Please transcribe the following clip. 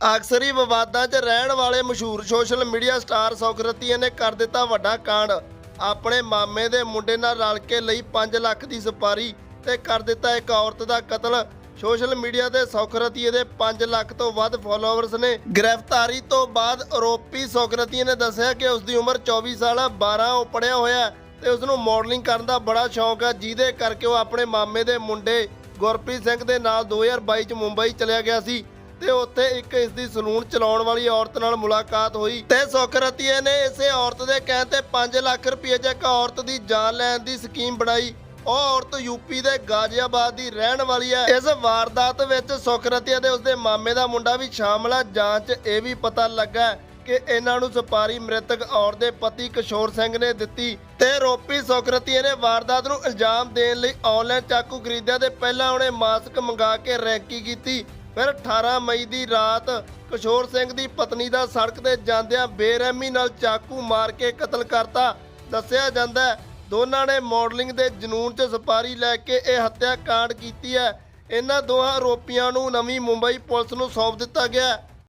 ਅਕਸਰ ਹੀ ਵਿਵਾਦਾਂ 'ਚ ਰਹਿਣ ਵਾਲੇ ਮਸ਼ਹੂਰ ਸੋਸ਼ਲ ਮੀਡੀਆ ਸਟਾਰ ਸੌਕਰਤੀਆ ਨੇ ਕਰ ਦਿੱਤਾ ਵੱਡਾ ਕਾਂਡ। ਆਪਣੇ ਮਾਮੇ ਦੇ ਮੁੰਡੇ ਨਾਲ ਰਲ ਕੇ ਲਈ 5 ਲੱਖ ਦੀ ਸਪਾਰੀ ਤੇ ਕਰ ਦਿੱਤਾ ਇੱਕ ਔਰਤ ਦਾ ਕਤਲ। ਸੋਸ਼ਲ ਮੀਡੀਆ ਤੇ ਸੌਕਰਤੀਏ ਦੇ 5 ਲੱਖ ਤੋਂ ਵੱਧ ਫਾਲੋਅਰਸ ਨੇ ਗ੍ਰਿਫਤਾਰੀ ਤੋਂ ਬਾਅਦ ਆਰੋਪੀ ਸੌਖਰਤੀ ਨੇ ਦੱਸਿਆ ਕਿ ਉਸ ਦੀ ਉਮਰ 24 ਸਾਲ ਆ 12 ਉਹ ਪੜਿਆ ਹੋਇਆ ਤੇ ਉਸ ਨੂੰ ਮਾਡਲਿੰਗ ਕਰਨ ਦਾ ਬੜਾ ਸ਼ੌਂਕ ਹੈ, ਜਿਹਦੇ ਕਰਕੇ ਉਹ ਆਪਣੇ ਮਾਮੇ ਦੇ ਮੁੰਡੇ ਗੁਰਪ੍ਰੀਤ ਸਿੰਘ ਦੇ ਨਾਲ 2022 ਚ ਮੁੰਬਈ ਚਲਿਆ ਗਿਆ ਸੀ। ਤੇ ਉੱਥੇ ਇੱਕ ਇਸ ਦੀ ਸਲੂਨ ਚਲਾਉਣ ਵਾਲੀ ਔਰਤ ਨਾਲ ਮੁਲਾਕਾਤ ਹੋਈ। ਤੇ ਸੁਖਰਤੀਏ ਨੇ ਇਸੇ ਔਰਤ ਦੇ ਕਹਿਣ ਤੇ 5 ਲੱਖ ਰੁਪਏ 'ਚ ਇੱਕ ਔਰਤ ਦੀ ਜਾਨ ਲੈਣ ਦੀ ਸਕੀਮ ਬਣਾਈ। ਉਹ ਔਰਤ ਯੂਪੀ ਦੇ ਗਾਜ਼ੀਆਬਾਦ ਦੀ ਰਹਿਣ ਵਾਲੀ ਹੈ। ਇਸ ਵਾਰਦਾਤ ਵਿੱਚ ਸੁਖਰਤੀਏ ਦੇ ਉਸਦੇ ਮਾਮੇ ਦਾ ਮੁੰਡਾ ਵੀ ਸ਼ਾਮਲ ਹੈ ਜਾਂਚ ਇਹ ਵੀ ਪਤਾ ਲੱਗਾ ਹੈ ਕਿ ਇਹਨਾਂ ਨੂੰ ਸੁਪਾਰੀ ਮ੍ਰਿਤਕ ਔਰ ਦੇ ਪਤੀ ਕਿਸ਼ੋਰ ਸਿੰਘ ਨੇ ਦਿੱਤੀ। ਤੇ ਰੋਪੀ ਸੁਖਰਤੀਏ ਨੇ ਵਾਰਦਾਤ ਨੂੰ ਇਲਜ਼ਾਮ ਦੇਣ ਲਈ ਆਨਲਾਈਨ ਚਾਕੂ ਖਰੀਦਿਆ ਤੇ ਪਹਿਲਾਂ ਉਹਨੇ ਮਾਸਕ ਮੰਗਾ ਕੇ ਰੈਕੀ ਕੀਤੀ। ਫਿਰ 18 ਮਈ ਦੀ ਰਾਤ ਕਿਸ਼ੋਰ ਸਿੰਘ ਦੀ ਪਤਨੀ ਦਾ ਸੜਕ ਤੇ ਜਾਂਦਿਆਂ ਬੇਰਹਿਮੀ ਨਾਲ ਚਾਕੂ ਮਾਰ ਕੇ ਕਤਲ ਕਰਤਾ। ਦੱਸਿਆ ਜਾਂਦਾ ਹੈ, ਦੋਨਾਂ ਨੇ ਮਾਡਲਿੰਗ ਦੇ ਜਨੂਨ 'ਚ ਸਪਾਰੀ ਲੈ ਕੇ ਇਹ ਹੱਤਿਆ ਕਾਂਡ ਕੀਤੀ ਹੈ। ਇਹਨਾਂ ਦੋਹਾਂ ਆਰੋਪੀਆਂ ਨੂੰ ਨਵੀਂ ਮੁੰਬਈ ਪੁਲਿਸ ਨੂੰ ਸੌਂਪ ਦਿੱਤਾ ਗਿਆ